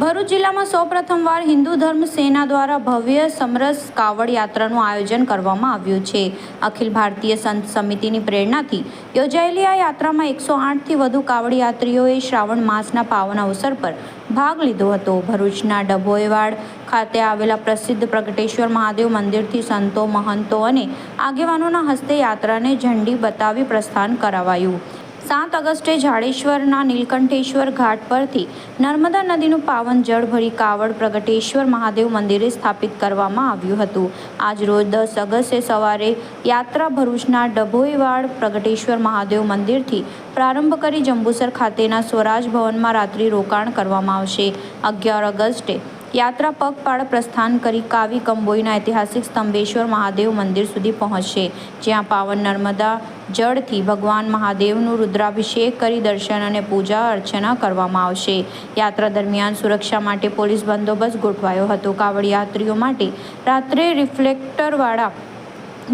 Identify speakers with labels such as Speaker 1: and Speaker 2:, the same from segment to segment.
Speaker 1: ભરૂચ જિલ્લામાં સૌપ્રથમવાર હિન્દુ ધર્મ સેના દ્વારા ભવ્ય સમરસ કાવડ યાત્રાનું આયોજન કરવામાં આવ્યું છે. અખિલ ભારતીય સંત સમિતિની પ્રેરણાથી યોજાયેલી આ યાત્રામાં એકસો આઠથી વધુ કાવડ યાત્રીઓએ શ્રાવણ માસના પાવન અવસર પર ભાગ લીધો હતો. ભરૂચના ડભોઈવાડ ખાતે આવેલા પ્રસિદ્ધ પ્રગટેશ્વર મહાદેવ મંદિરથી સંતો, મહંતો અને આગેવાનોના હસ્તે યાત્રાને ઝંડી બતાવી પ્રસ્થાન કરાવાયું. સાત ઓગસ્ટે જાડેશ્વરના નીલકંઠેશ્વર ઘાટ પરથી નર્મદા નદીનું પાવન જળ ભરી કાવડ પ્રગટેશ્વર મહાદેવ મંદિરે સ્થાપિત કરવામાં આવ્યું હતું. આજ રોજ દસ ઓગસ્ટે સવારે યાત્રા ભરૂચના ડભોઈવાડ પ્રગટેશ્વર મહાદેવ મંદિરથી પ્રારંભ કરી જંબુસર ખાતેના સ્વરાજ ભવનમાં રાત્રિ રોકાણ કરવામાં આવશે. અગિયાર ઓગસ્ટે યાત્રા પગપાળા પ્રસ્થાન કરી કાવી કંબોઈના ઐતિહાસિક સ્તંભેશ્વર મહાદેવ મંદિર સુધી પહોંચશે જ્યાં પાવન નર્મદા જળથી ભગવાન મહાદેવનું રુદ્રાભિષેક કરી દર્શન અને પૂજા અર્ચના કરવામાં આવશે. યાત્રા દરમિયાન સુરક્ષા માટે પોલીસ બંદોબસ્ત ગોઠવાયો હતો. કાવડ યાત્રીઓ માટે રાત્રે રિફ્લેક્ટરવાળા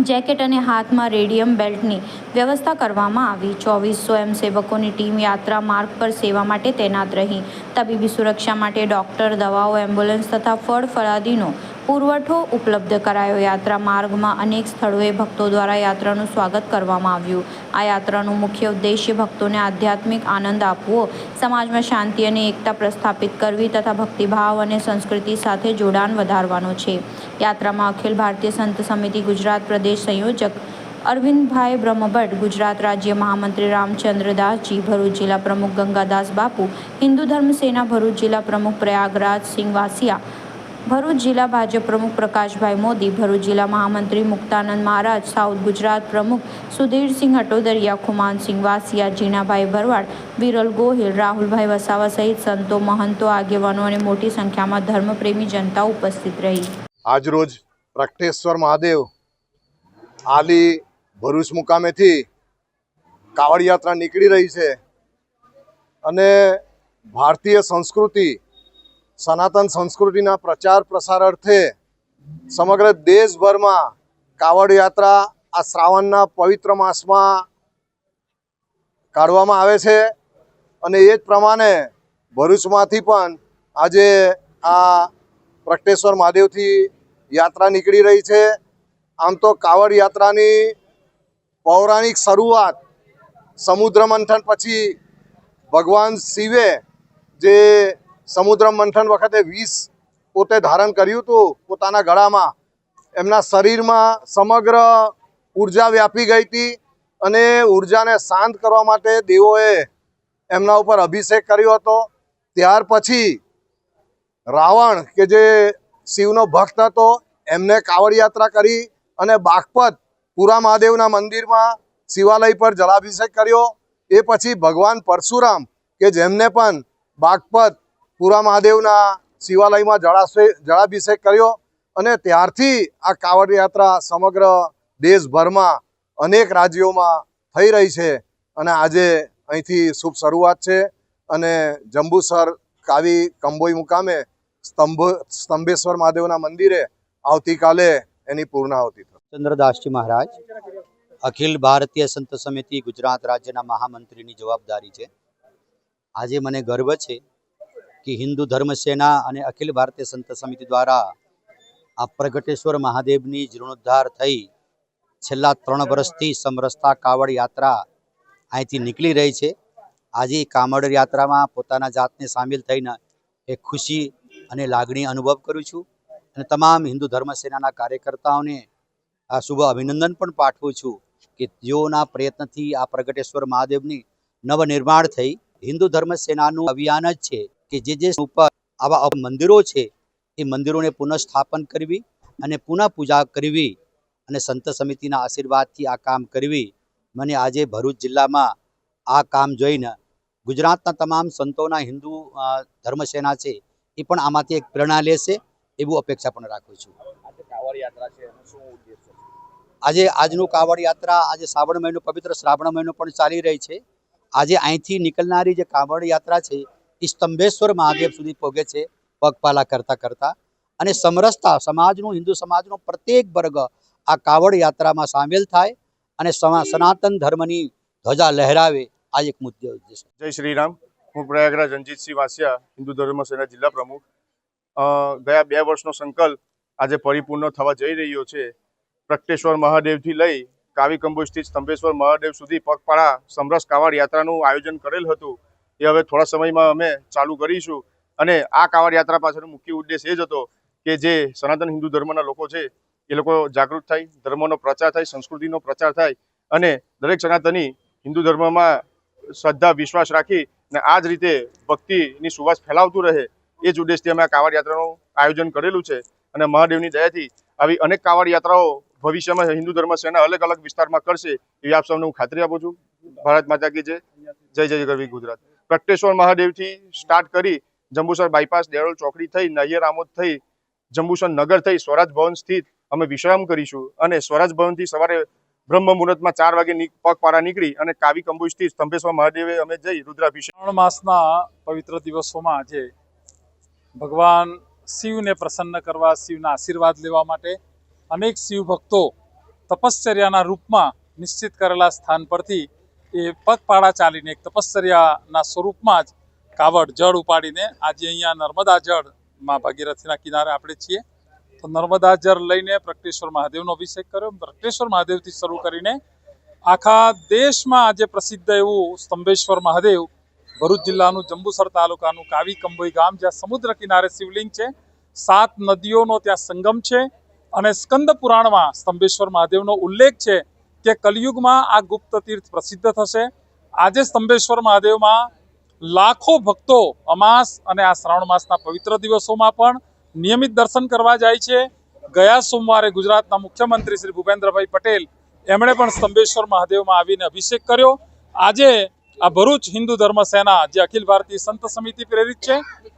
Speaker 1: જેકેટ અને હાથમાં રેડિયમ બેલ્ટની વ્યવસ્થા કરવામાં આવી. ચોવીસ સ્વયંસેવકોની ટીમ યાત્રા માર્ગ પર સેવા માટે તૈનાત રહી. તબીબી સુરક્ષા માટે ડોક્ટર, દવાઓ, એમ્બ્યુલન્સ તથા ફળ ફળાદીનો પુરવઠો ઉપલબ્ધ કરાયો. યાત્રા માર્ગમાં અનેક સ્થળોએ ભક્તો દ્વારા યાત્રાનું સ્વાગત કરવામાં આવ્યું. આ યાત્રાનું મુખ્ય ઉદ્દેશ્ય ભક્તોને આધ્યાત્મિક આનંદ આપવો, સમાજમાં શાંતિ અને એકતા પ્રસ્થાપિત કરવી તથા ભક્તિભાવ અને સંસ્કૃતિ સાથે જોડાણ વધારવાનો છે. યાત્રામાં અખિલ ભારતીય સંત સમિતિ ગુજરાત પ્રદેશ સંયોજક અરવિંદભાઈ બ્રહ્મભટ્ટ, ગુજરાત રાજ્ય મહામંત્રી રામચંદ્રદાસજી, ભરૂચ જિલ્લા પ્રમુખ ગંગાદાસ બાપુ, હિન્દુ ધર્મ સેના ભરૂચ જિલ્લા પ્રમુખ પ્રયાગરાજ સિંહ વાસિયા ભરૂચ જિલ્લા ભાજપ પ્રમુખ પ્રકાશભાઈ મોદી, ભરૂચ જિલ્લા મહામંત્રી મુક્તાનંદ મહારાજ, સાઉથ ગુજરાત પ્રમુખ સુધીરસિંહ હટોદરિયા ખુમાનસિંહ વાસિયા, જીનાભાઈ ભરવાડ, વિરલ ગોહિલ, રાહુલભાઈ વસાવા સહિત સંતો, મહંતો, આગેવાનો અને મોટી સંખ્યામાં ધર્મપ્રેમી જનતા ઉપસ્થિત રહી.
Speaker 2: આજરોજ પ્રકટેશ્વર મહાદેવ આલી ભરૂચ મુકામેથી કાવડ યાત્રા નીકળી રહી છે અને ભારતીય સંસ્કૃતિ સનાતન સંસ્કૃતિના પ્રચાર પ્રસાર અર્થે સમગ્ર દેશભરમાં કાવડ યાત્રા આ શ્રાવણના પવિત્ર માસમાં કાઢવામાં આવે છે અને એ જ પ્રમાણે ભરૂચમાંથી પણ આજે આ પ્રકટેશ્વર મહાદેવથી યાત્રા નીકળી રહી છે. આમ તો કાવડ યાત્રાની પૌરાણિક શરૂઆત સમુદ્ર મંથન પછી ભગવાન શિવે જે સમુદ્ર મંથન વખતે વિષ પોતે ધારણ કર્યું હતું. પોતાના ગળામાં એમના શરીરમાં સમગ્ર ઊર્જા વ્યાપી ગઈ હતી અને ઉર્જાને શાંત કરવા માટે દેવોએ એમના ઉપર અભિષેક કર્યો હતો. ત્યાર પછી રાવણ, કે જે શિવનો ભક્ત હતો, એમને કાવડ યાત્રા કરી અને બાગપત પુરા મહાદેવના મંદિરમાં શિવાલય પર જલાભિષેક કર્યો. એ પછી ભગવાન પરશુરામ, કે જેમને પણ બાગપત પુરા મહાદેવના શિવાલયમાં જળાશય, જળાભિષેક કર્યો અને ત્યારથી આ કાવડ યાત્રા સમગ્ર દેશભરમાં અનેક રાજ્યોમાં થઈ રહી છે અને આજે અહીંથી શુભ શરૂઆત છે અને જંબુસર કાવી કંબોઈ મુકામે સ્તંભ, સ્તંભેશ્વર મહાદેવના મંદિરે આવતીકાલે એની પૂર્ણાહુતિ
Speaker 3: ચંદ્રદાસજી મહારાજ, અખિલ ભારતીય સંત સમિતિ ગુજરાત રાજ્યના મહામંત્રીની જવાબદારી છે. આજે મને ગર્વ છે કે હિન્દુ ધર્મ સેના અને અખિલ ભારતીય સંત સમિતિ દ્વારા આ પ્રગટેશ્વર મહાદેવની જીર્ણોદ્ધાર થઈ છેલ્લા ત્રણ વર્ષથી સમરસતા કાવડ યાત્રા અહીંથી નીકળી રહી છે. આજે કામડ યાત્રામાં પોતાના જાતને સામેલ થઈને એક ખુશી અને લાગણી અનુભવ કરું છું અને તમામ હિન્દુ ધર્મ સેનાના કાર્યકર્તાઓને આ શુભ અભિનંદન પણ પાઠવું છું કે જેઓના પ્રયત્નથી આ પ્રગટેશ્વર મહાદેવની નવનિર્માણ થઈ. હિન્દુ ધર્મ સેનાનું અભિયાન જ છે. કે જે જે ઉપર આવા મંદિરો છે એ મંદિરોને પુનઃસ્થાપન કરવી અને પુનઃ પૂજા કરવી અને સંત સમિતિના આશીર્વાદથી આ કામ કરવી. મને આજે ભરૂચ જિલ્લામાં આ કામ જોઈને ગુજરાતના તમામ સંતોના હિન્દુ ધર્મસેના છે એ પણ આમાંથી એક પ્રેરણા લેશે એવું અપેક્ષા પણ રાખું છું? આજે આજનું કાવડ યાત્રા આજે શ્રાવણ મહિનો પવિત્ર શ્રાવણ મહિનો પણ ચાલી રહી છે. આજે અહીંથી નીકળનારી જે કાવડ યાત્રા છે એ સ્તંભેશ્વર મહાદેવ સુધી પહોંચે છે પગપાલા કરતા કરતા. અને સમરસતા, સમાજનું, હિન્દુ સમાજનો પ્રત્યેક વર્ગ આ કાવડ યાત્રામાં સામેલ થાય અને સનાતન ધર્મની ધ્વજા લહેરાવે આ એક મુદ્દે ઉદ્દેશ
Speaker 4: જય શ્રી રામ હું પ્રયાગરાજ રણજીતસિંહ વાસિયા, હિન્દુ ધર્મ સેના જિલ્લા પ્રમુખ. ગયા બે વર્ષનો સંકલ્પ આજે પરિપૂર્ણ થવા જઈ રહ્યો છે. પ્રકટેશ્વર મહાદેવથી લઈ કાવી કંબોજથી સ્તંભેશ્વર મહાદેવ સુધી પગપાળા, સમરસ કાવડ યાત્રાનું આયોજન કરેલ હતું. એ હવે થોડા સમયમાં અમે ચાલુ કરીશું. અને આ કાવડ યાત્રા પાછળનો મુખ્ય ઉદ્દેશ એ જ હતો કે જે સનાતન હિન્દુ ધર્મના લોકો છે, એ લોકો જાગૃત થાય, ધર્મનો પ્રચાર થાય, સંસ્કૃતિનો પ્રચાર થાય અને દરેક સનાતની હિન્દુ ધર્મમાં શ્રદ્ધા, વિશ્વાસ રાખી અને આ જ રીતે ભક્તિની સુવાસ ફેલાવતું રહે એ જ ઉદ્દેશથી અમે આ કાવડ યાત્રાનું આયોજન કરેલું છે. અને મહાદેવની દયાથી આવી અનેક કાવડ યાત્રાઓ ભવિષ્યમાં હિન્દુ ધર્મ સેના અલગ અલગ વિસ્તારમાં કરશે એવી આપ સૌને હું ખાતરી આપું છું. ભારત માતા કી જય. જય જય ગરવી ગુજરાત. પ્રગટેશ્વર મહાદેવથી સ્ટાર્ટ કરી જંબુસર બાયપાસ દેરોલ ચોકડી થઈ, નૈયર આમોદ થઈ, જંબુસર નગર થઈ, સ્વરાજ ભવન સ્થિત અમે વિશ્રામ કરીશું. અને સ્વરાજ ભવનથી સવારે બ્રહ્મ મુહૂર્તમાં ચાર વાગે પગપાળા નીકળી અને કાવી કંબુજથી સ્તંભેશ્વર મહાદેવે અમે જઈ રુદ્રાભિષેક
Speaker 5: શ્રાવણ માસના પવિત્ર દિવસોમાં આજે ભગવાન શિવને પ્રસન્ન કરવા, શિવના આશીર્વાદ લેવા માટે અનેક શિવ ભક્તો તપશ્ચર્યાના રૂપમાં નિશ્ચિત કરેલા સ્થાન પરથી એ પગપાળા ચાલીને એક તપશ્ચર્યાના સ્વરૂપમાં જ કાવડ જળ ઉપાડીને આજે અહીંયા નર્મદા જળમાં ભાગીરથીના કિનારે આપણે છીએ. તો નર્મદા જળ લઈને પ્રકટેશ્વર મહાદેવનો અભિષેક કર્યો. પ્રગટેશ્વર મહાદેવથી શરૂ કરીને આખા દેશમાં આજે પ્રસિદ્ધ એવું સ્તંભેશ્વર મહાદેવ, ભરૂચ જિલ્લાનું જંબુસર તાલુકાનું કાવી કંબોઈ ગામ, જ્યાં સમુદ્ર કિનારે શિવલિંગ છે. સાત નદીઓનો ત્યાં સંગમ છે અને સ્કંદ પુરાણમાં સ્તંભેશ્વર મહાદેવનો ઉલ્લેખ છે કે કલયુગમાં આ ગુપ્ત તીર્થ પ્રસિદ્ધ થશે. આજે સ્તંભેશ્વર મહાદેવમાં લાખો ભક્તો અમાસ અને આ શ્રાવણ માસના પવિત્ર દિવસોમાં પણ નિયમિત દર્શન કરવા જાય છે. ગયા સોમવારે ગુજરાતના મુખ્યમંત્રી શ્રી ભૂપેન્દ્રભાઈ પટેલ એમણે પણ સ્તંભેશ્વર મહાદેવમાં આવીને અભિષેક કર્યો. આજે આ ભરૂચ હિન્દુ ધર્મ સેના જે અખિલ ભારતીય સંત સમિતિ પ્રેરિત છે,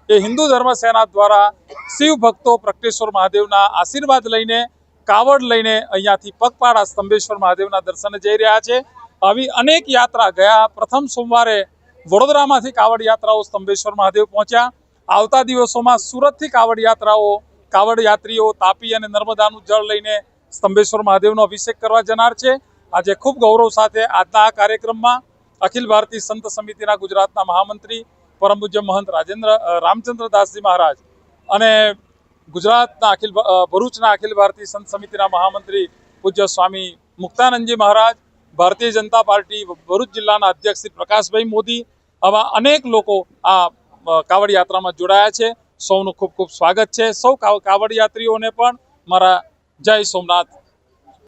Speaker 5: એ હિન્દુ ધર્મ સેના દ્વારા શિવ ભક્તો પ્રગટેશ્વર મહાદેવના આશીર્વાદ લઈને કાવડ લઈને અહીંયાથી પગપાળા સ્તંભેશ્વર મહાદેવના દર્શને જઈ રહ્યા છે. આવી અનેક યાત્રા ગયા. પ્રથમ સોમવારે વડોદરામાંથી કાવડ યાત્રાઓ સ્તંભેશ્વર મહાદેવ પહોંચ્યા. આવતા દિવસોમાં સુરતથી કાવડ યાત્રાઓ, કાવડ યાત્રીઓ, તાપી અને નર્મદાનું જળ લઈને સ્તંભેશ્વર મહાદેવનો અભિષેક કરવા જનાર છે. આજે ખૂબ ગૌરવ સાથે આજના આ કાર્યક્રમમાં અખિલ ભારતીય સંત સમિતિના ગુજરાતના મહામંત્રી પરમ પૂજ્ય મહંત રાજેન્દ્ર રામચંદ્ર દાસજી મહારાજ અને ગુજરાતના અખિલ ભરૂચના અખિલ ભારતીય સંત સમિતિના મહામંત્રી પૂજ્ય સ્વામી મુક્તાનંદજી મહારાજ, ભારતીય જનતા પાર્ટી ભરૂચ જિલ્લાના અધ્યક્ષ શ્રી પ્રકાશભાઈ મોદી, આવા અનેક લોકો આ કાવડ યાત્રામાં જોડાયા છે. સૌનું ખૂબ ખૂબ સ્વાગત છે. સૌ કાવ- કાવડ યાત્રીઓને પણ મારા જય સોમનાથ.